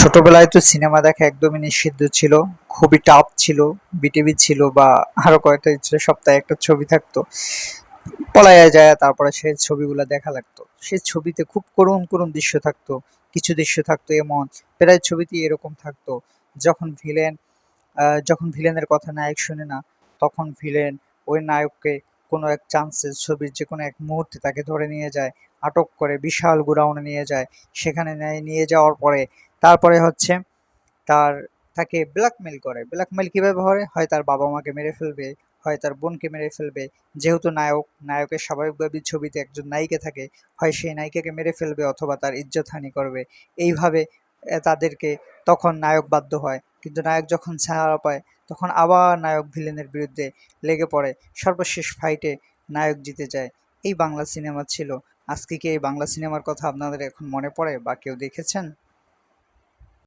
ছোটবেলায় তো সিনেমা দেখা একদমই নিষিদ্ধ ছিল, খুবই টাফ ছিল বিটিভি ছিল বা আরও কয়েকটা ছিল, সপ্তাহে একটা ছবি থাকতো। পলাইয়া যায় তারপরে সেই ছবিগুলো দেখা লাগতো। সেই ছবিতে খুব করুণ করুণ দৃশ্য থাকতো, কিছু দৃশ্য থাকতো এমন, প্রায় ছবিতেই এরকম থাকতো, যখন ভিলেন যখন ভিলেনের কথা নায়ক শুনে না, তখন ভিলেন ওই নায়ককে কোনো এক চান্সে ছবির যে কোনো এক মুহূর্তে তাকে ধরে নিয়ে যায়, আটক করে বিশাল গোডাউনে নিয়ে যায়, সেখানে নিয়ে যাওয়ার পরে তারপরে হচ্ছে তার, তাকে ব্ল্যাকমেল করে। ব্ল্যাকমেল কীভাবে হয় হয় তার বাবা মাকে মেরে ফেলবে, হয় তার বোনকে মেরে ফেলবে। যেহেতু নায়ক, নায়কের স্বাভাবিকভাবে ছবিতে একজন নায়িকা থাকে, হয় সেই নায়িকাকে মেরে ফেলবে অথবা তার ইজ্জতহানি করবে। এইভাবে তাদেরকে তখন নায়ক বাধ্য হয়। কিন্তু নায়ক যখন ছাড়া পায়, তখন আবার নায়ক ভিলেনের বিরুদ্ধে লেগে পড়ে। সর্বশেষ ফাইটে নায়ক জিতে যায়। এই বাংলা সিনেমা ছিল। আজকে কি এই বাংলা সিনেমার কথা আপনাদের এখন মনে পড়ে বা কেউ দেখেছেন?